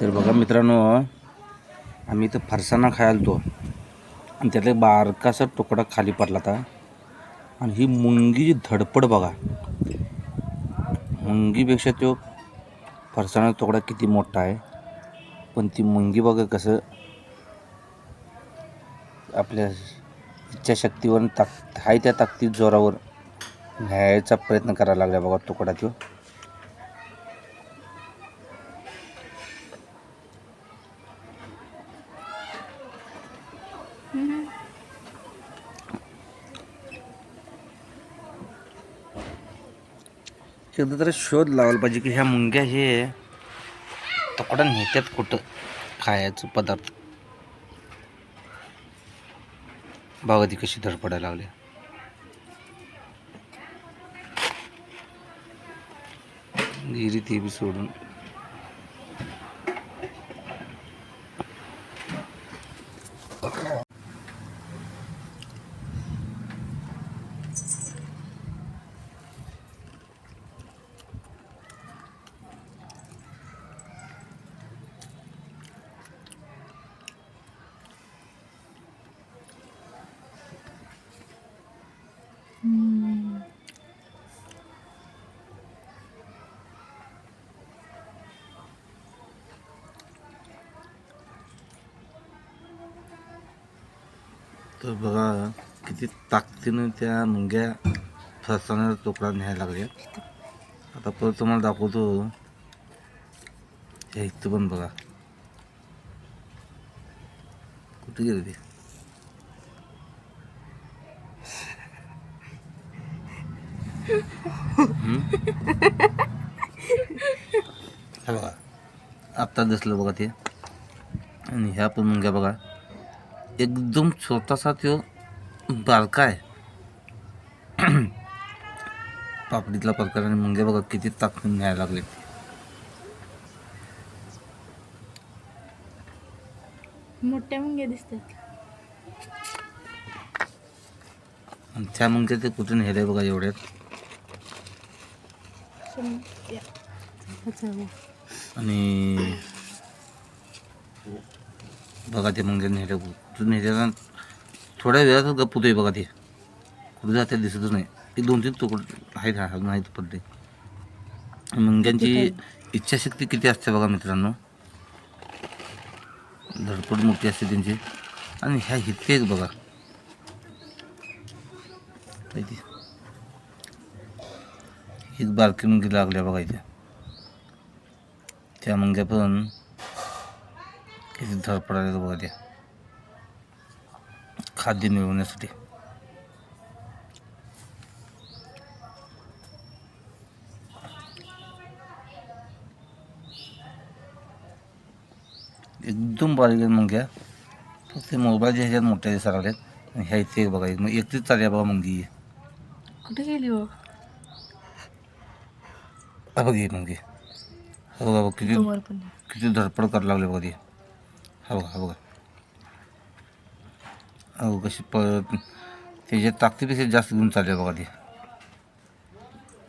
तर बघा मित्रांनो आम्ही इथं फरसाणा खायला तो आणि त्यातला बारकासा तुकडा खाली पडला होता. आणि ही मुंगीची धडपड बघा. मुंगीपेक्षा तो फरसाणा तुकडा किती मोठा आहे. पण ती मुंगी बघा कसं आपल्या इच्छाशक्तीवर ताक आहे त्या ताकदीत जोरावर न्यायचा प्रयत्न करायला लागला बघा तुकडा तो. एकदा तरी शोध लावायला पाहिजे की ह्या मुंग्या हे तकडं नेत्यात कुठं? खायचं पदार्थ. बघा ती कशी धडपडायला लागली. गिरी ती बी सोडून. तर बघा किती ताकदीनं त्या मुंग्या फसताना तुकडा न्यायला लागल्या. आता परत तुम्हाला दाखवतो. हे इथं पण बघा. कुठे गेली ते? बघा. आत्ता दिसलं बघा ते. आणि ह्या पण मुंग्या बघा. एकदम छोटासा तो बारका आहे. पापडीतला प्रकार आणि मुंगे बघा किती ताकद न्यायला लागले. मोठ्या मुंग्या दिसतात. आणि त्या मुंग्या ते कुठून हेरे बघा एवढ्यात. हो. आणि बघा ते मुंग्या नेले कुठून नेले थोड्या वेळातच गप्प होतोय बघा ते. कुठे जाते दिसतच नाही. ते दोन तीन तुकड आहेत हा माहीत पडले मुंग्यांची इच्छाशक्ती किती असते बघा मित्रांनो. धडपड मोठी असते त्यांची. आणि ह्या हिते एक बघा? एक बारकी मुंगी लागल्या बघा इथे. त्या मुंग्या पण किती धडपडायला बघा त्या. खाद्य मिळवण्यासाठी एकदम बारीक आहेत मुंग्या. फक्त मोबाईलच्या ह्याच्यात मोठ्या दिसायला लागल्यात ह्या इथे बघा मग एकटीच चालल्या बघा मुंगी. कुठे गेली बघा ही मुंगी. बघा बघा किती किती धडपड करायला लागले बघा ते. हा बघा हा बघा. अहो कशी पळत त्याच्या ताकदीपेक्षा जास्त घेऊन चालले बघा ते.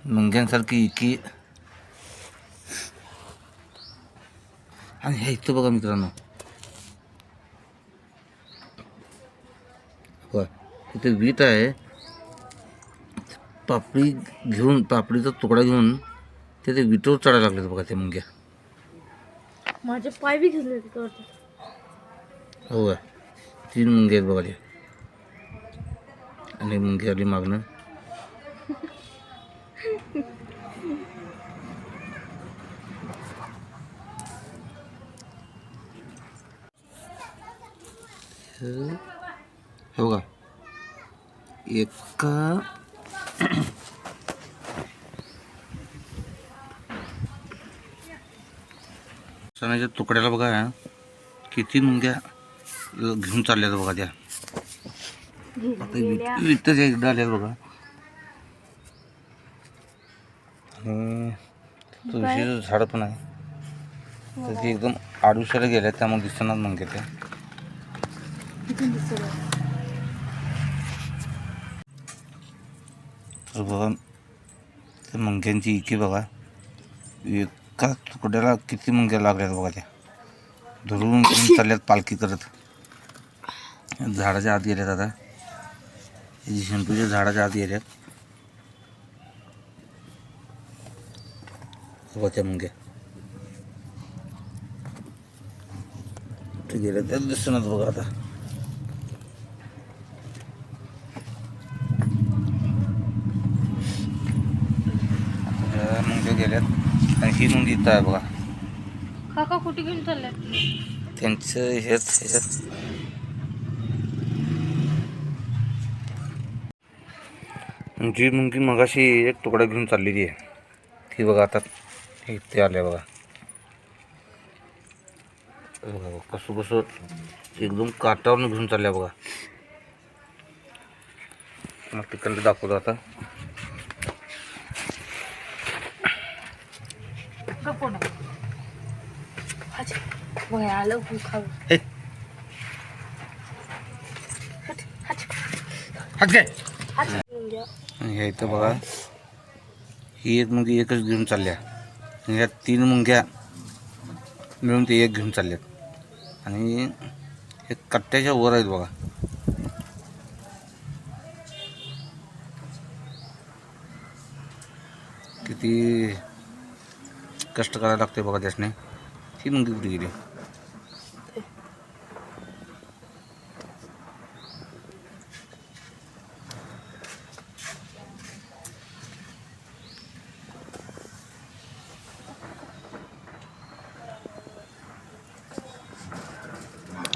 मुंग्यांसारखी की आणि ह्या इथं बघा मित्रांनो. बघा इथे वीट आहे. पापडी घेऊन पापडीचा तुकडा घेऊन ते ते विटवर चढायला लागले बघा त्या मुंग्या. माझे पाय बी घेतले तिथे. हो का तीन मुंगे आहेत बघा आणि मुंगी आली मागणं. हो का एका सणाच्या तुकड्याला बघा किती मुंग्या घेऊन चालल्यात बघा त्या. विटच एकदा आल्यात बघा. तुळशीचं झाड पण आहे. तर ती एकदम आडुशाला गेल्या त्यामुळे दिसणार मुंग्या त्या. तर बघा त्या मुंग्यांची इकी बघा. एका तुकड्याला किती मुंग्या लागल्यात बघा त्या. धरून चालल्यात पालखी करत. झाडाच्या आत गेल्यात आता. हे जे शेंटूच्या झाडाच्या आत गेल्यात बघा त्या मुंग्या. ते गेल्या त्यात दिसणार बघा आता. त्या मुंग्या गेल्यात. आणि ही मुंगी इथं आहे बघा. काका कुठे घेऊन चालल्यात त्यांचं हेच ह्याच्यात जी मुंगी मगाशी एक तुकडा घेऊन चाललेली आहे. ती बघा आता इथे आल्या बघा. बघा कसं कसं एकदम काटावरून घेऊन चालल्या बघा. मग तिकडे दाखवतो आता. आलं खूप खाऊ हे हात काय आणि ह्या इथं बघा. ही एक मुंगी एकच घेऊन चालल्या. आणि ह्या तीन मुंग्या मिळून ते एक घेऊन चालल्यात. आणि हे कट्ट्याच्या वर आहेत बघा. किती कष्ट करायला लागते बघा त्यासने. ही मुंगी कुठे गेली?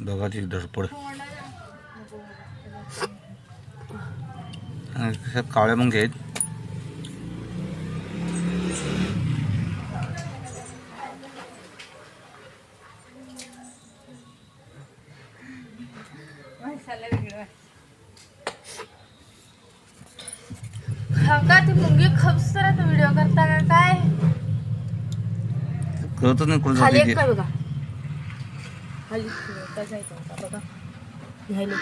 बघा ती धडपड आणि कशा काळ्या मग आहेत काका ती मुंगी खपसरात व्हिडिओ करता का काय कळतच नाही कुठं खाली जाते एक ते. का बघा खाली काय जायचं होता बघा घ्यायला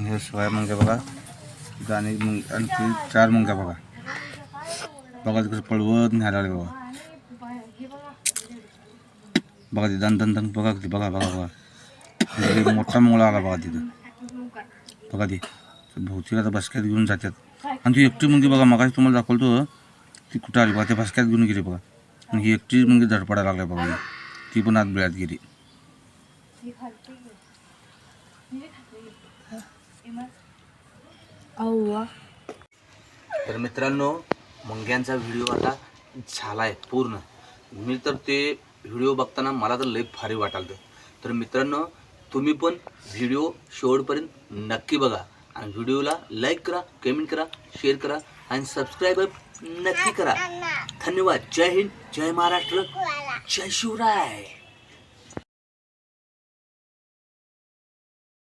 हे सोळा मुंग्या बघा मुंग आणखी चार मुंग्या बघा बघा ते कसं पळवत न्यायला लागले बघा बघा ते दन दन दन बघा ते बघा बघा बघा एक मोठा मुंगळा आला बघा तिथं बघा ती भोवती आता बसक्यात घेऊन जातात आणि ती एकटी मुंगी बघा मगाशी तुम्हाला दाखवतो ती कुठं आली बघा त्या बसक्यात घेऊन गेली बघा आणि ही एकटी मुंगी धडपडायला लागली बघा. ती पण आत बिळात गेली. अव्वा तर मित्रांनो मुंग्यांचा व्हिडिओ आता झाला आहे पूर्ण. मी तर ते व्हिडिओ बघताना मला तर लई भारी वाटालतं. तर मित्रांनो तुम्ही पण व्हिडिओ शेवटपर्यंत नक्की बघा. आणि व्हिडिओला लाईक करा कमेंट करा शेअर करा आणि सबस्क्राईब नक्की करा. धन्यवाद. जय हिंद जय महाराष्ट्र. जय शिवराय.